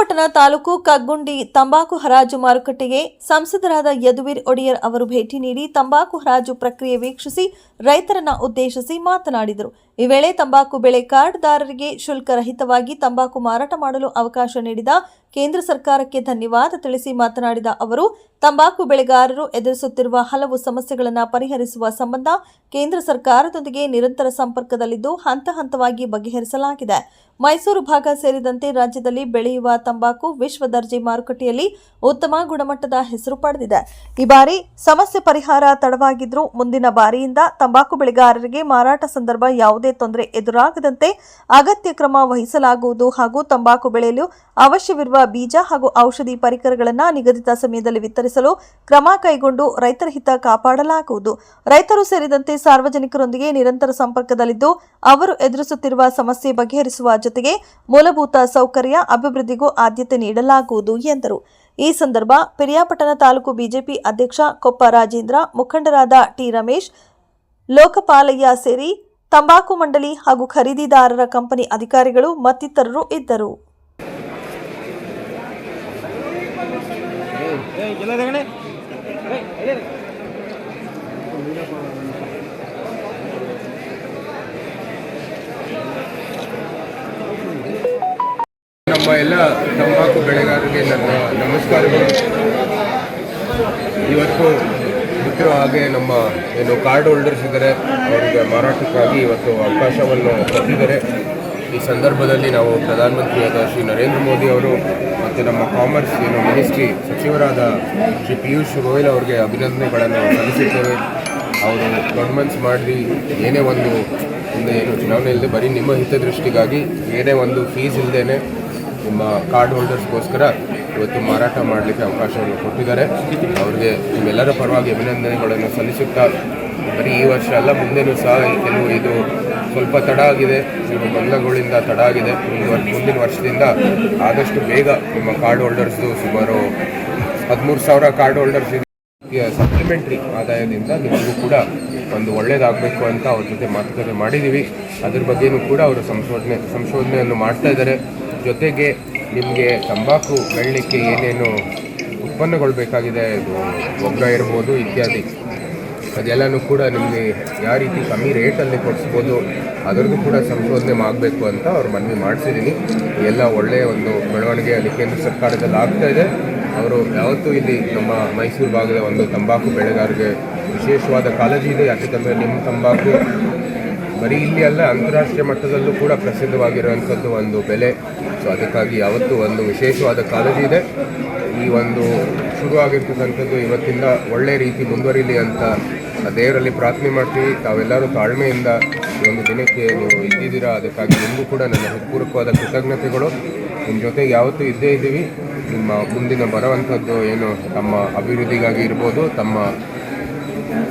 ಪಿರಿಯಾಪಟ್ಟಣ ತಾಲೂಕು ಕಗ್ಗುಂಡಿ ತಂಬಾಕು ಹರಾಜು ಮಾರುಕಟ್ಟೆಗೆ ಸಂಸದರಾದ ಯದುವೀರ್ ಒಡೆಯರ್ ಅವರು ಭೇಟಿ ನೀಡಿ ತಂಬಾಕು ಹರಾಜು ಪ್ರಕ್ರಿಯೆ ವೀಕ್ಷಿಸಿ ರೈತರನ್ನ ಉದ್ದೇಶಿಸಿ ಮಾತನಾಡಿದರು. ಈ ವೇಳೆ ತಂಬಾಕು ಬೆಳೆ ಕಾರ್ಡ್ದಾರರಿಗೆ ಶುಲ್ಕ ರಹಿತವಾಗಿ ತಂಬಾಕು ಮಾರಾಟ ಮಾಡಲು ಅವಕಾಶ ನೀಡಿದ ಕೇಂದ್ರ ಸರ್ಕಾರಕ್ಕೆ ಧನ್ಯವಾದ ತಿಳಿಸಿ ಮಾತನಾಡಿದ ಅವರು, ತಂಬಾಕು ಬೆಳೆಗಾರರು ಎದುರಿಸುತ್ತಿರುವ ಹಲವು ಸಮಸ್ಯೆಗಳನ್ನು ಪರಿಹರಿಸುವ ಸಂಬಂಧ ಕೇಂದ್ರ ಸರ್ಕಾರದೊಂದಿಗೆ ನಿರಂತರ ಸಂಪರ್ಕದಲ್ಲಿದ್ದು ಹಂತ ಹಂತವಾಗಿ ಬಗೆಹರಿಸಲಾಗಿದೆ. ಮೈಸೂರು ಭಾಗ ಸೇರಿದಂತೆ ರಾಜ್ಯದಲ್ಲಿ ಬೆಳೆಯುವ ತಂಬಾಕು ವಿಶ್ವ ದರ್ಜೆ ಮಾರುಕಟ್ಟೆಯಲ್ಲಿ ಉತ್ತಮ ಗುಣಮಟ್ಟದ ಹೆಸರು ಪಡೆದಿದೆ. ಈ ಬಾರಿ ಸಮಸ್ಯೆ ಪರಿಹಾರ ತಡವಾಗಿದ್ರೂ ಮುಂದಿನ ಬಾರಿಯಿಂದ ತಂಬಾಕು ಬೆಳೆಗಾರರಿಗೆ ಮಾರಾಟ ಸಂದರ್ಭ ಯಾವುದೇ ತೊಂದರೆ ಎದುರಾಗದಂತೆ ಅಗತ್ಯ ಕ್ರಮ ವಹಿಸಲಾಗುವುದು ಹಾಗೂ ತಂಬಾಕು ಬೆಳೆಯಲು ಅವಶ್ಯವಿರುವ ಬೀಜ ಹಾಗೂ ಔಷಧಿ ಪರಿಕರಗಳನ್ನು ನಿಗದಿತ ಸಮಯದಲ್ಲಿ ವಿತರಿಸಲು ಕ್ರಮ ಕೈಗೊಂಡು ರೈತರ ಹಿತ ಕಾಪಾಡಲಾಗುವುದು. ರೈತರು ಸೇರಿದಂತೆ ಸಾರ್ವಜನಿಕರೊಂದಿಗೆ ನಿರಂತರ ಸಂಪರ್ಕದಲ್ಲಿದ್ದು, ಅವರು ಎದುರಿಸುತ್ತಿರುವ ಸಮಸ್ಯೆ ಬಗೆಹರಿಸುವ ಜೊತೆಗೆ ಮೂಲಭೂತ ಸೌಕರ್ಯ ಅಭಿವೃದ್ಧಿಗೂ ಆದ್ಯತೆ ನೀಡಲಾಗುವುದು ಎಂದರು. ಈ ಸಂದರ್ಭ ಪಿರಿಯಾಪಟ್ಟಣ ತಾಲೂಕು ಬಿಜೆಪಿ ಅಧ್ಯಕ್ಷ ಕೊಪ್ಪ ರಾಜೇಂದ್ರ, ಮುಖಂಡರಾದ ಟಿ ರಮೇಶ್, ಲೋಕಪಾಲಯ್ಯ ಸೇರಿ ತಂಬಾಕು ಮಂಡಳಿ ಹಾಗೂ ಖರೀದಿದಾರರ ಕಂಪನಿ ಅಧಿಕಾರಿಗಳು ಮತ್ತಿತರರು ಇದ್ದರು. ನಮ್ಮ ಎಲ್ಲ ತಂಬಾಕು ಬೆಳೆಗಾರರಿಗೆ ನನ್ನ ನಮಸ್ಕಾರಗಳು. ಇವತ್ತು ಗೊತ್ತಿರೋ ಹಾಗೆ ನಮ್ಮ ಏನು ಕಾರ್ಡ್ ಹೋಲ್ಡರ್ಸ್ ಇದ್ದಾರೆ, ಅವರಿಗೆ ಮಾರಾಟಕ್ಕಾಗಿ ಇವತ್ತು ಅವಕಾಶವನ್ನು ಕೊಟ್ಟಿದ್ದಾರೆ. ಈ ಸಂದರ್ಭದಲ್ಲಿ ನಾವು ಪ್ರಧಾನಮಂತ್ರಿಯಾದ ಶ್ರೀ ನರೇಂದ್ರ ಮೋದಿ ಅವರು ಮತ್ತು ನಮ್ಮ ಕಾಮರ್ಸ್ ಏನು ಮಿನಿಸ್ಟ್ರಿ ಸಚಿವರಾದ ಶ್ರೀ ಪಿಯೂಷ್ ಗೋಯಲ್ ಅವರಿಗೆ ಅಭಿನಂದನೆಗಳನ್ನು ಸಲ್ಲಿಸುತ್ತೇವೆ. ಅವರು ಗೌರ್ಮೆಂಟ್ಸ್ ಮಾಡಿ ಏನೇ ಒಂದು ಮುಂದೆ ಏನು ಚುನಾವಣೆ ಇಲ್ಲದೆ ಬರೀ ನಿಮ್ಮ ಹಿತದೃಷ್ಟಿಗಾಗಿ ಏನೇ ಒಂದು ಫೀಸ್ ಇಲ್ಲದೇನೆ ನಿಮ್ಮ ಕಾರ್ಡ್ ಹೋಲ್ಡರ್ಸ್ಗೋಸ್ಕರ ಇವತ್ತು ಮಾರಾಟ ಮಾಡಲಿಕ್ಕೆ ಅವಕಾಶವನ್ನು ಕೊಟ್ಟಿದ್ದಾರೆ. ಅವರಿಗೆ ನಿಮ್ಮೆಲ್ಲರ ಪರವಾಗಿ ಅಭಿನಂದನೆಗಳನ್ನು ಸಲ್ಲಿಸುತ್ತಾ ಬರೀ ಈ ವರ್ಷ ಅಲ್ಲ, ಮುಂದೆನೂ ಸಹ ಕೆಲವು ಇದು ಸ್ವಲ್ಪ ತಡ ಆಗಿದೆ. ಕೆಲವು ಬಂಧಗಳಿಂದ ತಡ ಆಗಿದೆ. ಮುಂದಿನ ವರ್ಷ ಮುಂದಿನ ವರ್ಷದಿಂದ ಆದಷ್ಟು ಬೇಗ ನಿಮ್ಮ ಕಾರ್ಡ್ ಹೋಲ್ಡರ್ಸ್ದು ಸುಮಾರು ಹದಿಮೂರು ಸಾವಿರ ಕಾರ್ಡ್ ಹೋಲ್ಡರ್ಸ್ ಸಪ್ಲಿಮೆಂಟ್ರಿ ಆದಾಯದಿಂದ ನಿಮಗೂ ಕೂಡ ಒಂದು ಒಳ್ಳೇದಾಗಬೇಕು ಅಂತ ಅವ್ರ ಜೊತೆ ಮಾತುಕತೆ ಮಾಡಿದ್ದೀವಿ ಅದ್ರ ಬಗ್ಗೆನೂ ಕೂಡ ಅವರು ಸಂಶೋಧನೆ, ಸಂಶೋಧನೆಯನ್ನು ಮಾಡ್ತಾ ಇದ್ದಾರೆ. ಜೊತೆಗೆ ನಿಮಗೆ ತಂಬಾಕು ಬೆಳಲಿಕ್ಕೆ ಏನೇನು ಉತ್ಪನ್ನಗಳು ಬೇಕಾಗಿದೆ ಗೊಬ್ಬರ ಇರ್ಬೋದು ಇತ್ಯಾದಿ. ಅದೆಲ್ಲನೂ ಕೂಡ ನಿಮಗೆ ಯಾವ ರೀತಿ ಕಮ್ಮಿ ರೇಟಲ್ಲಿ ಕೊಡಿಸ್ಬೋದು, ಅದರದ್ದು ಕೂಡ ಸಂಶೋಧನೆ ಆಗಬೇಕು ಅಂತ ಅವ್ರು ಮನವಿ ಮಾಡಿಸಿದ್ದೀನಿ ಎಲ್ಲ ಒಳ್ಳೆಯ ಒಂದು ಬೆಳವಣಿಗೆ ಅಲ್ಲಿ ಕೇಂದ್ರ ಸರ್ಕಾರದಲ್ಲಿ ಆಗ್ತಾ ಇದೆ. ಅವರು ಯಾವತ್ತೂ ಇಲ್ಲಿ ನಮ್ಮ ಮೈಸೂರು ಭಾಗದ ಒಂದು ತಂಬಾಕು ಬೆಳೆಗಾರರಿಗೆ ವಿಶೇಷವಾದ ಕಾಳಜಿ ಇದೆ. ಯಾಕೆಂದರೆ ನಿಮ್ಮ ತಂಬಾಕು ಬರೀ ಇಲ್ಲಿ ಅಲ್ಲ, ಅಂತಾರಾಷ್ಟ್ರೀಯ ಮಟ್ಟದಲ್ಲೂ ಕೂಡ ಪ್ರಸಿದ್ಧವಾಗಿರುವಂಥದ್ದು ಒಂದು ಬೆಲೆ. ಸೊ ಅದಕ್ಕಾಗಿ ಯಾವತ್ತೂ ಒಂದು ವಿಶೇಷವಾದ ಕಾಳಜಿ ಇದೆ. ಈ ಒಂದು ಶುರುವಾಗಿರ್ತಕ್ಕಂಥದ್ದು ಇವತ್ತಿಂದ ಒಳ್ಳೆ ರೀತಿ ಮುಂದುವರಿಲಿ ಅಂತ ದೇವರಲ್ಲಿ ಪ್ರಾರ್ಥನೆ ಮಾಡ್ತೀವಿ. ತಾವೆಲ್ಲರೂ ತಾಳ್ಮೆಯಿಂದ ಈ ಒಂದು ದಿನಕ್ಕೆ ನೀವು ಇದ್ದಿದ್ದೀರಾ ಅದಕ್ಕಾಗಿ ನಿಮಗೂ ಕೂಡ ನನ್ನ ಹೃತ್ಪೂರ್ವಕವಾದ ಕೃತಜ್ಞತೆಗಳು. ನಿಮ್ಮ ಜೊತೆಗೆ ಯಾವತ್ತೂ ಇದ್ದೇ ಇದ್ದೀವಿ. ನಿಮ್ಮ ಮುಂದಿನ ಬರುವಂಥದ್ದು ಏನು, ತಮ್ಮ ಅಭಿವೃದ್ಧಿಗಾಗಿ ಇರ್ಬೋದು, ತಮ್ಮ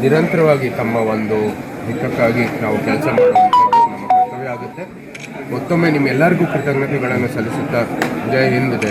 ನಿರಂತರವಾಗಿ ತಮ್ಮ ಒಂದು ಹಿತಕ್ಕಾಗಿ ನಾವು ಕೆಲಸ ಮಾಡುವಂಥದ್ದು ನಮ್ಮ ಕರ್ತವ್ಯ ಆಗುತ್ತೆ. ಮತ್ತೊಮ್ಮೆ ನಿಮ್ಮೆಲ್ಲರಿಗೂ ಕೃತಜ್ಞತೆಗಳನ್ನು ಸಲ್ಲಿಸುತ್ತಾ ಜೈ ಹಿಂದ್ ಜೈ